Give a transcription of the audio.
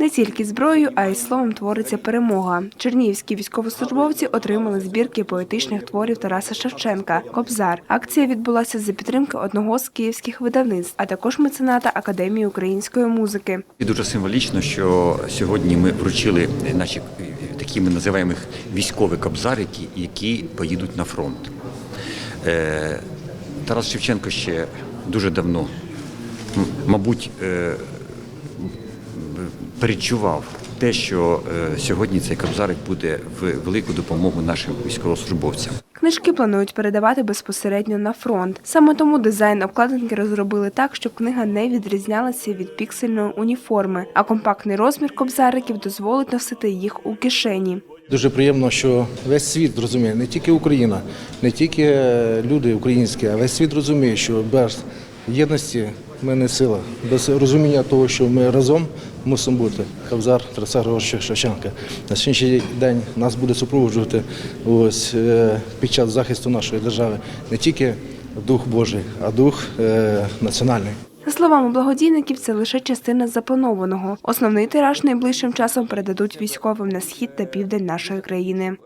Не тільки зброєю, а й словом твориться перемога. Чернігівські військовослужбовці отримали збірки поетичних творів Тараса Шевченка Кобзар. Акція відбулася за підтримки одного з київських видавництв, а також мецената Академії української музики. І дуже символічно, що сьогодні ми вручили наші такі ми називаємо їх військові кобзарики, які поїдуть на фронт. Е, Тарас Шевченко ще дуже давно, мабуть, передчував те, що е, сьогодні цей кобзарик буде в велику допомогу нашим військовослужбовцям. Книжки планують передавати безпосередньо на фронт. Саме тому дизайн обкладинки розробили так, щоб книга не відрізнялася від піксельної уніформи, а компактний розмір кобзариків дозволить носити їх у кишені. Дуже приємно, що весь світ розуміє, не тільки Україна, не тільки е, люди українські, а весь світ розуміє, що без єдності ми не сила, без розуміння того, що ми разом мусимо бути. Кобзар Тараса Григоровича Шевченка. На сьогоднішній день нас буде супроводжувати ось е, під час захисту нашої держави не тільки дух Божий, а дух е, національний. За словами благодійників, це лише частина запланованого. Основний тираж найближчим часом передадуть військовим на схід та південь нашої країни.